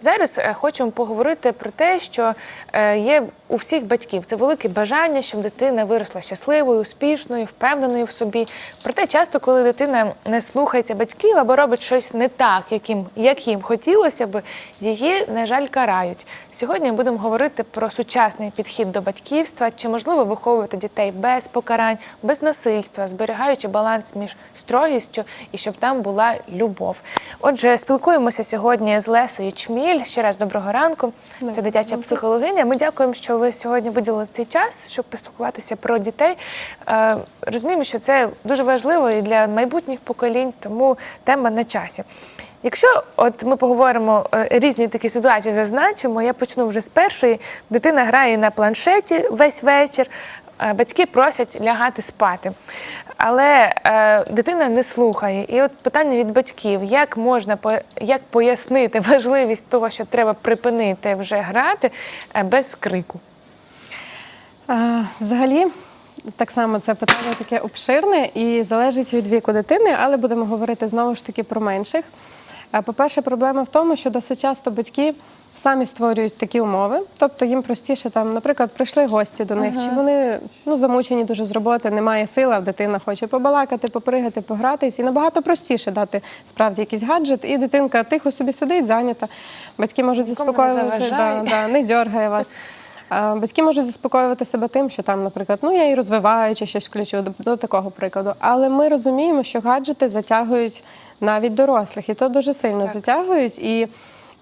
Зараз е, хочемо поговорити про те, що е, є у всіх батьків це велике бажання, щоб дитина виросла щасливою, успішною, впевненою в собі. Проте часто, коли дитина не слухається батьків або робить щось не так, яким, як хотілося б, її, на жаль, карають. Сьогодні будемо говорити про сучасний підхід до батьківства, чи можливо виховувати дітей без покарань, без насильства, зберігаючи баланс між строгістю і щоб там була любов. Отже, спілкуємося сьогодні з Лесею Чміль. Ще раз доброго ранку. Це дитяча психологиня. Ми дякуємо, що ви сьогодні виділили цей час, щоб поспілкуватися про дітей. Е, Розуміємо, що це дуже важливо і для майбутніх поколінь, тому тема на часі. Якщо от ми поговоримо е, різні такі ситуації, зазначимо, я почну вже з першої. Дитина грає на планшеті весь вечір, батьки просять лягати спати. Але е, дитина не слухає. І от питання від батьків: як можна по- як пояснити важливість того, що треба припинити вже грати е, без крику? Е, Взагалі, так само це питання таке обширне і залежить від віку дитини, але будемо говорити знову ж таки про менших. Е, По-перше, проблема в тому, що досить часто батьки самі створюють такі умови, тобто їм простіше там, наприклад, прийшли гості до них, чи вони ну замучені дуже з роботи, немає сили, а дитина хоче побалакати, попригати, погратись, і набагато простіше дати справді якийсь гаджет, і дитинка тихо собі сидить, зайнята. Батьки можуть заспокоювати, да, да, не дьоргає вас. А Батьки можуть заспокоювати себе тим, що там, наприклад, ну я і розвиваю чи щось включу до, до такого прикладу. Але ми розуміємо, що гаджети затягують навіть дорослих, і то дуже сильно затягують. І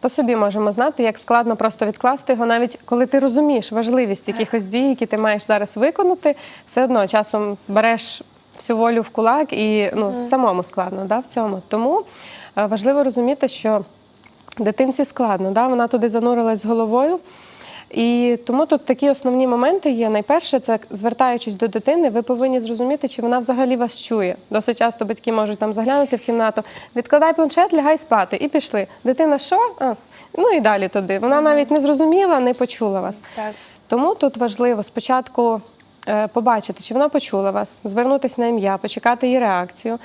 по собі можемо знати, як складно просто відкласти його, навіть коли ти розумієш важливість якихось дій, які ти маєш зараз виконати, все одно часом береш всю волю в кулак і ну, самому складно да, в цьому. Тому е, важливо розуміти, що дитинці складно, да? вона туди занурилась головою. І тому тут такі основні моменти є. Найперше, це звертаючись до дитини, ви повинні зрозуміти, чи вона взагалі вас чує. Досить часто батьки можуть там заглянути в кімнату, відкладай планшет, лягай спати, і пішли. Дитина що? А, ну і далі туди. Вона навіть не зрозуміла, не почула вас. Так. Тому тут важливо спочатку побачити, чи вона почула вас, звернутися на ім'я, почекати її реакцію,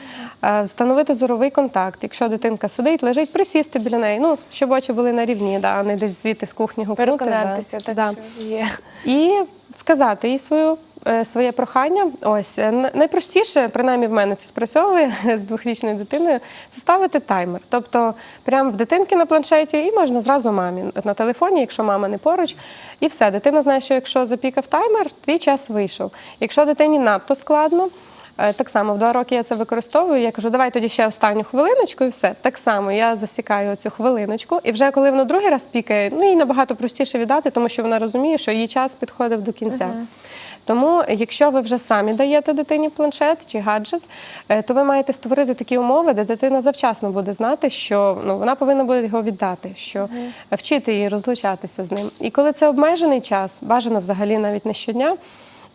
е, встановити зоровий контакт. Якщо дитинка сидить, лежить, присісти біля неї, ну, щоб очі були на рівні, да, а не десь звідти з кухні гукнути. Переконатися, да. так Да. що є. І сказати їй свою. Е, Своє прохання, ось е, найпростіше, принаймні в мене це спрацьовує з двохрічною дитиною, це ставити таймер. Тобто, прямо в дитинки на планшеті, і можна зразу мамі на телефоні, якщо мама не поруч. І все. Дитина знає, що якщо запікав таймер, твій час вийшов. Якщо дитині надто складно. Е, Так само в два роки я це використовую. Я кажу, давай тоді ще останню хвилиночку, і все. Так само я засікаю цю хвилиночку, і вже коли воно другий раз пікає, ну їй набагато простіше віддати, тому що вона розуміє, що її час підходив до кінця. Тому, якщо ви вже самі даєте дитині планшет чи гаджет, е, то ви маєте створити такі умови, де дитина завчасно буде знати, що ну вона повинна буде його віддати, що вчити її розлучатися з ним. І коли це обмежений час, бажано взагалі навіть не щодня.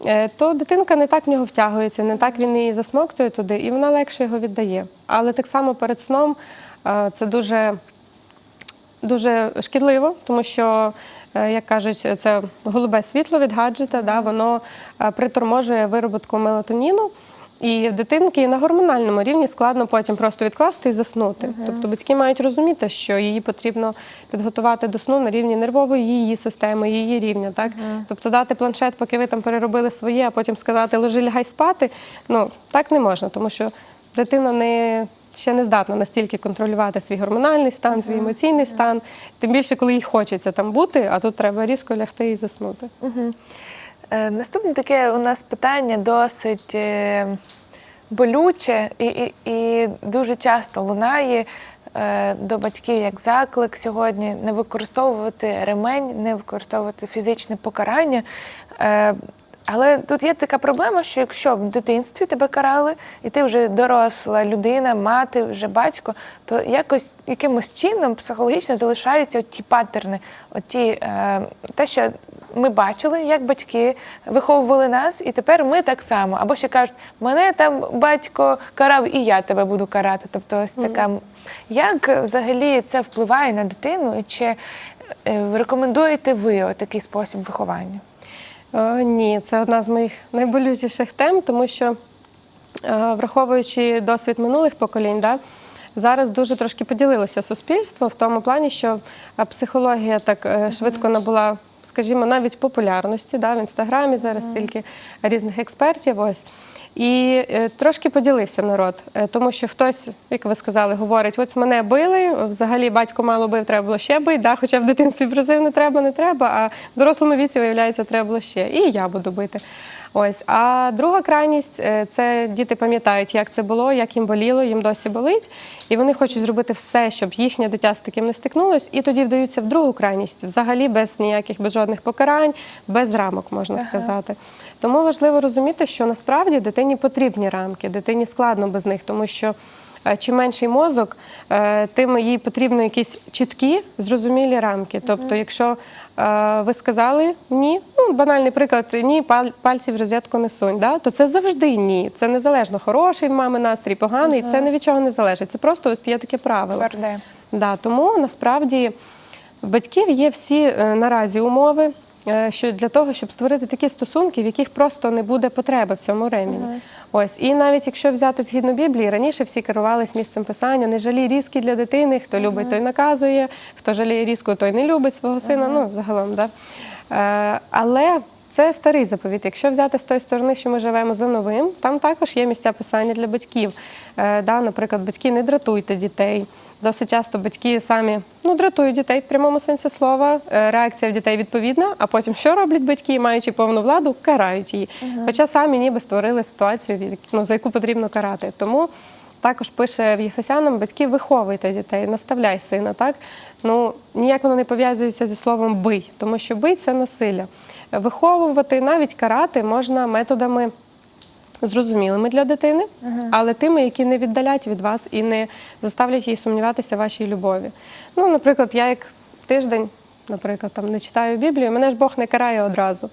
Е, То дитинка не так в нього втягується, не так він її засмоктує туди, і вона легше його віддає. Але так само перед сном е, це дуже дуже шкідливо, тому що, е, як кажуть, це голубе світло від гаджета, да, воно приторможує вироботку мелатоніну. І в дитинки на гормональному рівні складно потім просто відкласти і заснути. Тобто батьки мають розуміти, що її потрібно підготувати до сну на рівні нервової її системи, її рівня. Так? Тобто дати планшет, поки ви там переробили своє, а потім сказати ложи, лягай спати. Ну так не можна, тому що дитина не. Ще не здатна настільки контролювати свій гормональний стан, свій емоційний стан. Тим більше, коли їй хочеться там бути, а тут треба різко лягти і заснути. Е, Наступне таке у нас питання досить е, болюче і, і, і дуже часто лунає е, до батьків як заклик сьогодні не використовувати ремень, не використовувати фізичне покарання. Е, але тут є така проблема, що якщо в дитинстві тебе карали, і ти вже доросла людина, мати, вже батько, то якось якимось чином психологічно залишаються ті паттерни, оті, е, те, що ми бачили, як батьки виховували нас, і тепер ми так само. Або ще кажуть, мене там батько карав, і я тебе буду карати. Тобто, ось така. Як е, взагалі це впливає на дитину, і чи е, рекомендуєте ви такий спосіб виховання? О, ні, це одна з моїх найболючіших тем, тому що, е, враховуючи досвід минулих поколінь, да, зараз дуже трошки поділилося суспільство в тому плані, що е, психологія так е, швидко набула. Скажімо, навіть популярності да, в інстаграмі зараз стільки різних експертів. Ось і е, трошки поділився народ, е, тому що хтось, як ви сказали, говорить: ось мене били. Взагалі батько мало бив, треба було ще бити. Да, хоча в дитинстві просив не треба, не треба. А в дорослому віці виявляється, треба було ще. І я буду бити. Ось. А друга крайність е, це діти пам'ятають, як це було, як їм боліло, їм досі болить. І вони хочуть зробити все, щоб їхнє дитя з таким не стикнулось, і тоді вдаються в другу крайність, взагалі без ніяких, без жодних покарань, без рамок, можна сказати. Тому важливо розуміти, що насправді дитині потрібні рамки, дитині складно без них, тому що. Е, Чим менший мозок, е, тим їй потрібно якісь чіткі, зрозумілі рамки. Тобто, якщо е, ви сказали ні, ну банальний приклад, ні, паль- пальці в розетку не сунь, да? то це завжди ні. Це незалежно хороший в мами настрій, поганий, це ні від чого не залежить. Це просто ось є таке правило. Да, тому насправді в батьків є всі наразі умови. Е, Що для того, щоб створити такі стосунки, в яких просто не буде потреби в цьому ремені. Ось і навіть якщо взяти згідно Біблії, раніше всі керувались місцем писання, не жалі різки для дитини. Хто любить, той наказує, хто жаліє різку, той не любить свого сина. Ну загалом, да. Е, але це старий заповіт. Якщо взяти з тої сторони, що ми живемо за новим, там також є місця писання для батьків. Е, да, наприклад, батьки не дратуйте дітей. Досить часто батьки самі ну, дратують дітей в прямому сенсі слова. Е, Реакція в дітей відповідна, а потім що роблять батьки, маючи повну владу, карають її. Хоча самі ніби створили ситуацію, ну, за яку потрібно карати. Тому також пише в Єфесянам, батьки виховуйте дітей, наставляй сина. Так ну ніяк воно не пов'язується зі словом бий, тому що бий це насилля. Виховувати, навіть карати можна методами. Зрозумілими для дитини, але тими, які не віддалять від вас і не заставлять її сумніватися в вашій любові. Ну, наприклад, я як тиждень, наприклад, там не читаю Біблію, мене ж Бог не карає одразу,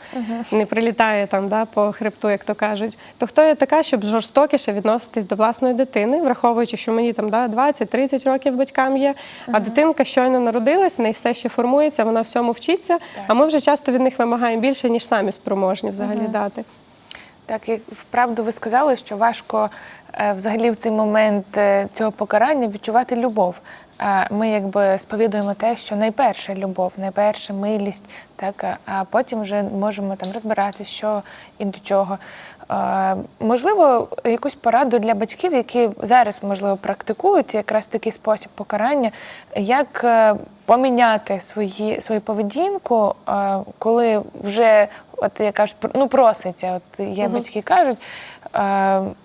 не прилітає там да, по хребту, як то кажуть. То хто я така, щоб жорстокіше відноситись до власної дитини, враховуючи, що мені там да, 20-30 років батькам є, а дитинка щойно народилась, в неї все ще формується, вона всьому вчиться, а ми вже часто від них вимагаємо більше, ніж самі спроможні взагалі дати. Так, і вправду ви сказали, що важко е, взагалі в цей момент е, цього покарання відчувати любов. Ми якби сповідуємо те, що найперша любов, найперша милість, так, а- потім вже можемо там розбирати, що і до чого. Можливо, якусь пораду для батьків, які зараз можливо практикують якраз такий спосіб покарання, як е, поміняти свої, свою поведінку, коли вже, от я кажу, ну проситься, от є батьки кажуть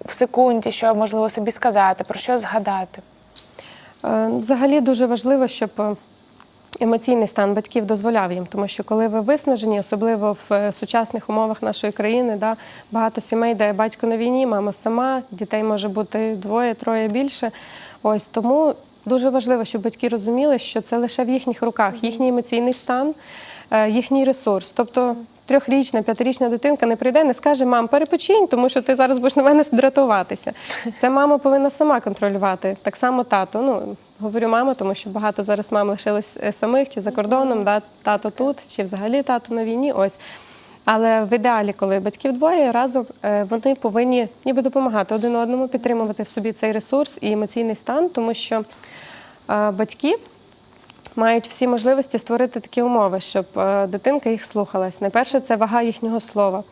в секунді, що можливо собі сказати, про що згадати. Е, Взагалі дуже важливо, щоб е, емоційний стан батьків дозволяв їм, тому що коли ви виснажені, особливо в е, сучасних умовах нашої країни, да, багато сімей, де батько на війні, мама сама, дітей може бути двоє, троє більше. Ось тому дуже важливо, щоб батьки розуміли, що це лише в їхніх руках, їхній емоційний стан, їхній ресурс. Тобто трьохрічна, п'ятирічна дитинка не прийде, не скаже мам, перепочинь, тому що ти зараз будеш на мене дратуватися. Це мама повинна сама контролювати. Так само тато. Ну говорю мама, тому що багато зараз мам лишилось е, самих чи за кордоном, да, тато тут, чи взагалі тато на війні. Ось. Але в ідеалі, коли батьків двоє разом, е, вони повинні ніби допомагати один одному, підтримувати в собі цей ресурс і емоційний стан, тому що е, батьки мають всі можливості створити такі умови, щоб е, дитинка їх слухалась. Найперше, це вага їхнього слова.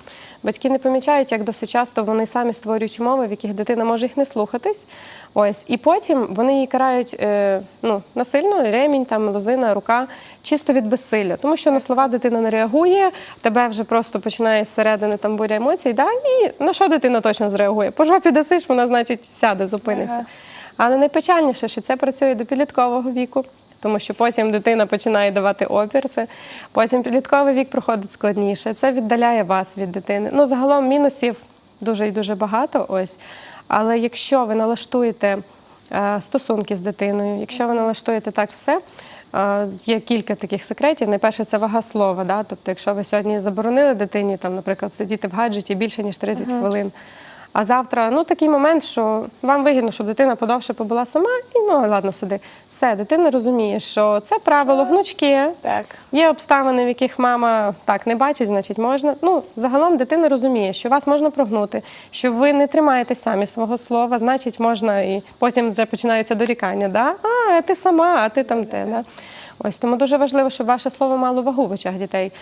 Батьки не помічають, як досить часто вони самі створюють умови, в яких дитина може їх не слухатись. Ось, і потім вони її карають е, ну, насильно, ремінь, там, лозина, рука, чисто від безсилля. Тому що на слова дитина не реагує, тебе вже просто починає зсередини там буря емоцій. Да? І на що дитина точно зреагує? По жопі дасиш, вона, значить, сяде, зупиниться. Ага. Але найпечальніше, що це працює до підліткового віку, тому що потім дитина починає давати опір. Це потім підлітковий вік проходить складніше. Це віддаляє вас від дитини. Ну, загалом мінусів дуже і дуже багато. Ось. Але якщо ви налаштуєте е, стосунки з дитиною, якщо ви налаштуєте так все. е, Є кілька таких секретів. Найперше це вага слова. Да? Тобто, якщо ви сьогодні заборонили дитині, там, наприклад, сидіти в гаджеті більше ніж 30 хвилин, А завтра ну такий момент, що вам вигідно, щоб дитина подовше побула сама, і ну ладно, сюди. Все, дитина розуміє, що це правило гнучки. Так. Є обставини, в яких мама так не бачить, значить можна. Ну, загалом дитина розуміє, що вас можна прогнути, що ви не тримаєте самі свого слова, значить можна і потім вже починаються дорікання. Да? А, ти сама, а ти там те. Да? Ось тому дуже важливо, щоб ваше слово мало вагу в очах дітей.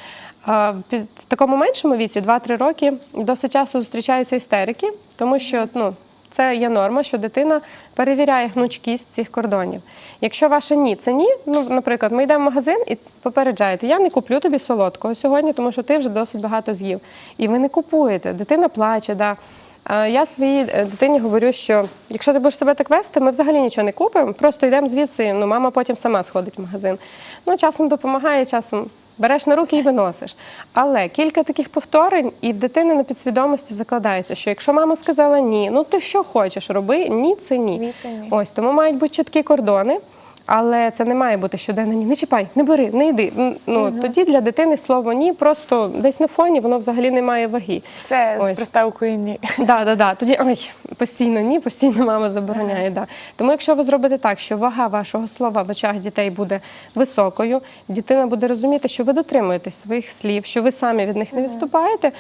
В такому меншому віці, 2-3 роки, досить часто зустрічаються істерики, тому що ну, це є норма, що дитина перевіряє гнучкість цих кордонів. Якщо ваше ні, це ні. Ну, наприклад, ми йдемо в магазин і попереджаєте, я не куплю тобі солодкого сьогодні, тому що ти вже досить багато з'їв. І ви не купуєте. Дитина плаче. Да. А Я своїй е, дитині говорю, що якщо ти будеш себе так вести, ми взагалі нічого не купимо, просто йдемо звідси. Ну, мама потім сама сходить в магазин. Ну, часом допомагає, часом береш на руки і виносиш. Але кілька таких повторень, і в дитини на підсвідомості закладається, що якщо мама сказала ні, ну ти що хочеш, роби, ні, це ні. Ні, це ні. Ось тому мають бути чіткі кордони. Але це не має бути щоденно ні. Не чіпай, не бери, не йди. Ну тоді для дитини слово ні, просто десь на фоні воно взагалі не має ваги. Все з приставкою ні. Да, да, да. Тоді ой, постійно ні, постійно мама забороняє. Да. Тому якщо ви зробите так, що вага вашого слова в очах дітей буде високою, дитина буде розуміти, що ви дотримуєтесь своїх слів, що ви самі від них не відступаєте.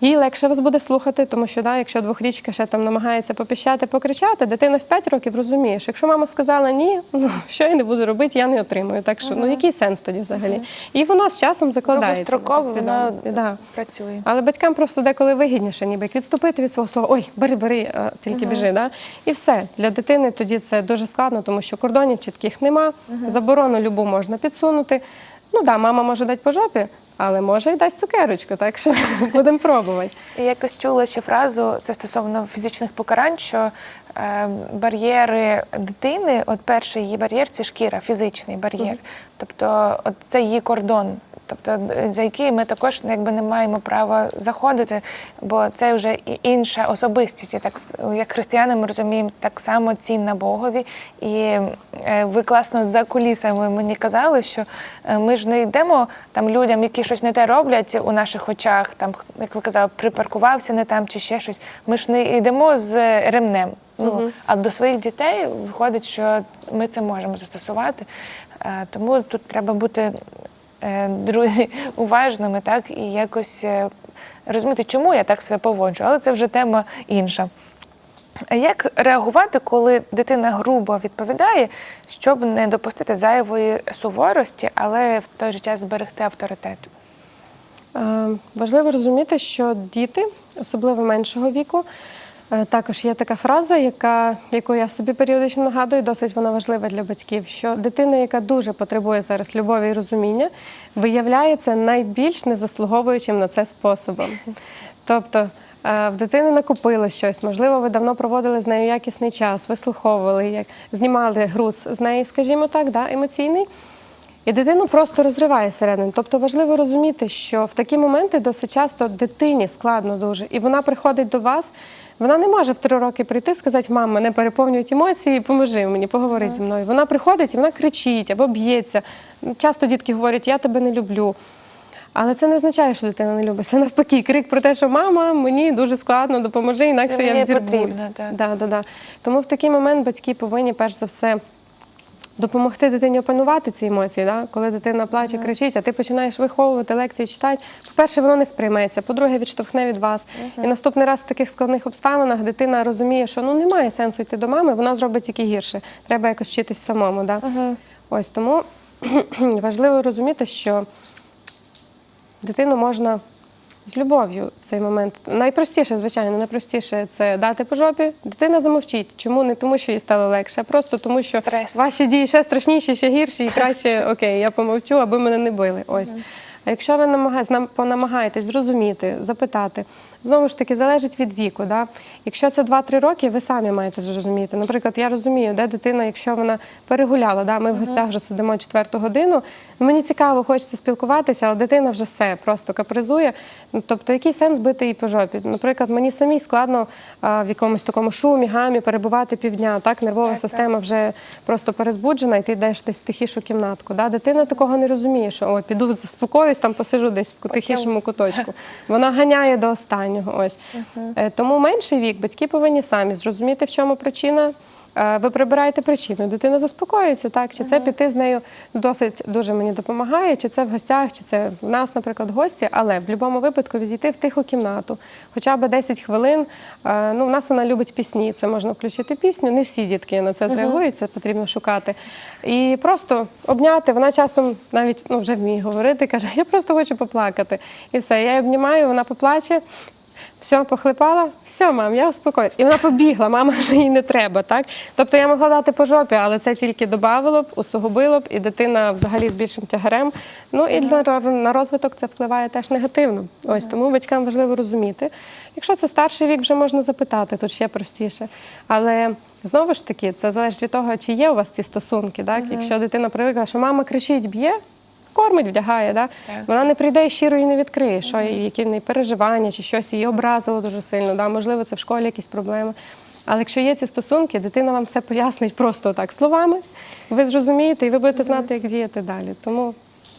Їй легше вас буде слухати, тому що да, якщо двохрічка ще там намагається попищати, покричати, дитина в 5 років розуміє, що якщо мама сказала ні, ну що я не буду робити, я не отримую. Так що ну який сенс тоді взагалі? І воно з часом закладається. на Довгостроково воно да. працює. Але батькам просто деколи вигідніше, ніби як відступити від свого слова, ой, бери, бери, а, тільки біжи. Да? І все. Для дитини тоді це дуже складно, тому що кордонів чітких нема, заборону любу можна підсунути. Ну да, мама може дати по жопі, але може і дасть цукерочку, так що будемо пробувати. Я якось чула ще фразу, це стосовно фізичних покарань, що бар'єри дитини, от перший її бар'єр це шкіра, фізичний бар'єр. Тобто, от це її кордон. Тобто, е, за який ми також якби не маємо права заходити, бо це вже інша особистість. І так як християни ми розуміємо, так само цінна Богові. І е, ви класно за кулісами мені казали, що е, ми ж не йдемо там людям, які щось не те роблять у наших очах, там як ви казали, припаркувався не там чи ще щось. Ми ж не йдемо з ремнем. Ну а до своїх дітей виходить, що ми це можемо застосувати. Е, Тому тут треба бути е, друзі уважними, так і якось е, розуміти, чому я так себе поводжу, але це вже тема інша. Як реагувати, коли дитина грубо відповідає, щоб не допустити зайвої суворості, але в той же час зберегти авторитет? Важливо розуміти, що діти, особливо меншого віку, також є така фраза, яка, яку я собі періодично нагадую, досить вона важлива для батьків, що дитина, яка дуже потребує зараз любові і розуміння, виявляє це найбільш незаслуговуючим на це способом. Тобто е, в дитини накопило щось, можливо, ви давно проводили з нею якісний час, вислуховували, знімали груз з неї, скажімо так, да, емоційний. І дитину просто розриває середину. Тобто важливо розуміти, що в такі моменти досить часто дитині складно дуже, і вона приходить до вас. Вона не може в три роки прийти і сказати, мам, мене переповнюють емоції, поможи мені, поговори зі мною. Вона приходить і вона кричить або б'ється. Часто дітки говорять, я тебе не люблю. Але це не означає, що дитина не любить. Це навпаки, крик про те, що мама, мені дуже складно, допоможи, інакше Це я взірвусь. так. Да, да, да. Тому в такий момент батьки повинні перш за все допомогти дитині опанувати ці емоції. Да? Коли дитина плаче, кричить, а ти починаєш виховувати лекції, читати. По-перше, воно не сприйметься. По-друге, відштовхне від вас. І наступний раз в таких складних обставинах дитина розуміє, що ну немає сенсу йти до мами, вона зробить тільки гірше. Треба якось вчитись самому. Да? Ось тому важливо розуміти, що дитину можна з любов'ю в цей момент. Найпростіше, звичайно, найпростіше це дати по жопі. Дитина замовчить. Чому? Не тому, що їй стало легше, а просто тому, що Стрес. ваші дії ще страшніші, ще гірші, і краще окей, я помовчу, аби мене не били. Ось. А якщо ви намага- знам- понамагаєтесь зрозуміти, запитати, знову ж таки, залежить від віку. Да? Якщо це 2-3 роки, ви самі маєте зрозуміти. Наприклад, я розумію, де дитина, якщо вона перегуляла, да? ми в гостях вже сидимо четверту годину. Мені цікаво, хочеться спілкуватися, але дитина вже все просто капризує. Ну, Тобто, який сенс бити її по жопі? Наприклад, мені самій складно а, в якомусь такому шумі, гамі перебувати півдня. Так, нервова Так, так. система вже просто перезбуджена, і ти йдеш десь в тихішу кімнатку. Да? Дитина такого не розуміє, що о, піду заспокоюсь, там посижу десь в тихішому куточку. Вона ганяє до останнього. Ось Е, тому менший вік батьки повинні самі зрозуміти, в чому причина. Е, Ви прибираєте причину, дитина заспокоюється, так? Чи це піти з нею досить дуже мені допомагає, чи це в гостях, чи це в нас, наприклад, гості, але в будь-якому випадку відійти в тиху кімнату, хоча б 10 хвилин. Е, Ну, в нас вона любить пісні, це можна включити пісню. Не всі дітки на це зреагують, це потрібно шукати. І просто обняти. Вона часом навіть ну, вже вміє говорити, каже, я просто хочу поплакати. І все. Я її обнімаю, вона поплаче. Все, похлипала, все, мам, я успокоюсь. І вона побігла, мама вже їй не треба. Так? Тобто я могла дати по жопі, але це тільки додавало б, усугубило б, і дитина взагалі з більшим тягарем. Ну і для, на розвиток це впливає теж негативно. Ось тому батькам важливо розуміти. Якщо це старший вік, вже можна запитати, тут ще простіше. Але знову ж таки, це залежить від того, чи є у вас ці стосунки. Так? Якщо дитина привикла, що мама кричить, б'є. Кормить, вдягає, да? вона не прийде і щиро і не відкриє, що які в неї переживання, чи щось її образило дуже сильно. Да? Можливо, це в школі якісь проблеми. Але якщо є ці стосунки, дитина вам все пояснить просто так словами. Ви зрозумієте, і ви будете знати, як діяти далі. Тому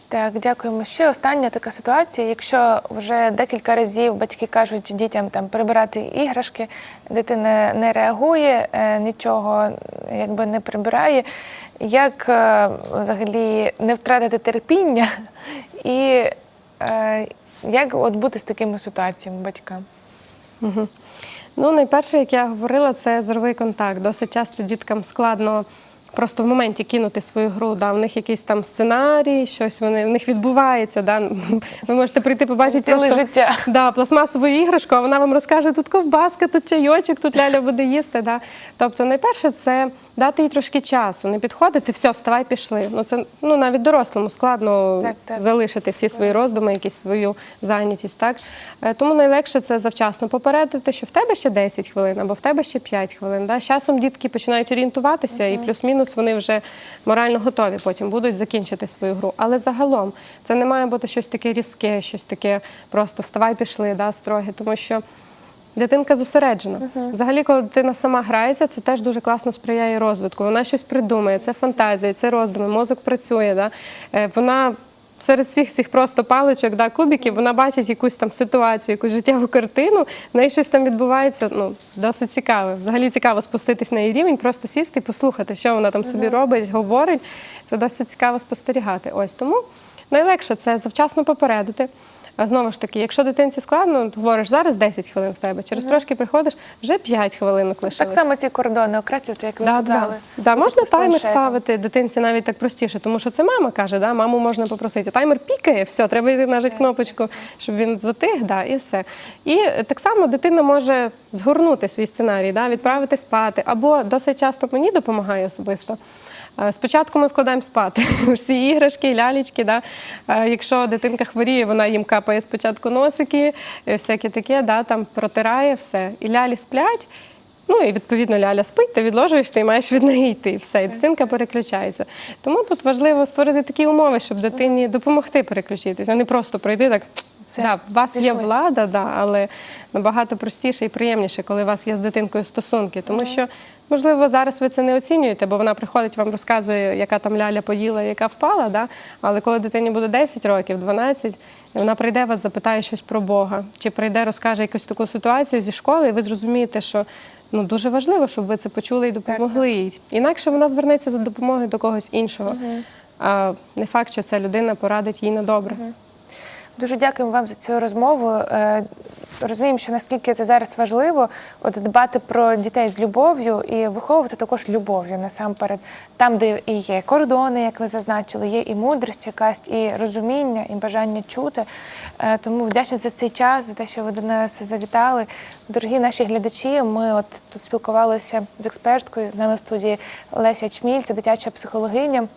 Так, дякуємо. Ще остання така ситуація. Якщо вже декілька разів батьки кажуть дітям там прибирати іграшки, дитина не реагує, е, нічого якби не прибирає. Як е, взагалі не втратити терпіння і е, як от бути з такими ситуаціями батькам? Ну, найперше, як я говорила, це зоровий контакт. Досить часто діткам складно просто в моменті кинути свою гру. Да? В них якийсь там сценарій, щось вони, в них відбувається. Да? Ви можете прийти побачити просто життя. Да, пластмасову іграшку, а вона вам розкаже, тут ковбаска, тут чайочок, тут ляля буде їсти. Да? Тобто, найперше, це дати їй трошки часу, не підходити, все, вставай, пішли. Ну, це ну, навіть дорослому складно Так, так. залишити всі свої роздуми, якісь свою зайнятість. Так? Е, Тому найлегше це завчасно попередити, що в тебе ще 10 хвилин або в тебе ще 5 хвилин. Да? З часом дітки починають орієнтуватися, і плюс-мінус вони вже морально готові потім будуть закінчити свою гру. Але загалом це не має бути щось таке різке, щось таке просто вставай, пішли, да, строге, тому що. Дитинка зосереджена. Взагалі, коли дитина сама грається, це теж дуже класно сприяє розвитку. Вона щось придумає, це фантазія, це роздуми, мозок працює. Да? Е, Вона серед всіх цих просто паличок, да, кубиків, вона бачить якусь там ситуацію, якусь життєву картину, в неї щось там відбувається. Ну, досить цікаве. Взагалі цікаво спуститись на її рівень, просто сісти і послухати, що вона там собі робить, говорить. Це досить цікаво спостерігати. Ось тому найлегше це завчасно попередити. А знову ж таки, якщо дитинці складно, говориш зараз 10 хвилин в тебе, через трошки приходиш, вже 5 хвилинок лишилось. Так само ці кордони окреслювати, як ви Да, казали. да. Да, можна таймер ставити дитинці навіть так простіше, тому що це мама каже, да, маму можна попросити. Таймер пікає, все, треба йти нажати кнопочку, щоб він затих, да, і все. І так само дитина може згорнути свій сценарій, да, відправити спати. Або досить часто мені допомагає особисто. Е, Спочатку ми вкладаємо спати всі іграшки, лялечки. Да? Е, Якщо дитинка хворіє, вона їм капає спочатку носики, е, всяке таке, да, там протирає все. І лялі сплять. Ну і відповідно ляля спить, ти відложуєш, ти маєш від неї йти. Все, і дитинка переключається. Тому тут важливо створити такі умови, щоб дитині допомогти переключитися, а не просто прийти так. Все, да, у вас є влада, да, але набагато простіше і приємніше, коли у вас є з дитинкою стосунки. Тому що, можливо, зараз ви це не оцінюєте, бо вона приходить, вам розказує, яка там ляля поїла, яка впала. Да? Але коли дитині буде 10 років, 12, і вона прийде вас, запитає щось про Бога, чи прийде, розкаже якусь таку ситуацію зі школи, і ви зрозумієте, що ну дуже важливо, щоб ви це почули і допомогли їй. Інакше вона звернеться за допомогою до когось іншого. А не факт, що ця людина порадить їй на добре. Дуже дякуємо вам за цю розмову. Е, Розуміємо, що наскільки це зараз важливо, от дбати про дітей з любов'ю і виховувати також любов'ю насамперед, там, де і є кордони, як ви зазначили, є і мудрість, якась, і розуміння, і бажання чути. Е, Тому вдячна за цей час, за те, що ви до нас завітали. Дорогі наші глядачі, ми от тут спілкувалися з експерткою з нами в студії Леся Чміль, це дитяча психологиня.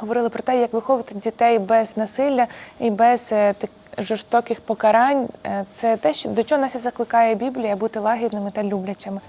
Говорили про те, як виховувати дітей без насилля і без е, жорстоких покарань. Е, Це те, до чого нас закликає Біблія бути лагідними та люблячими.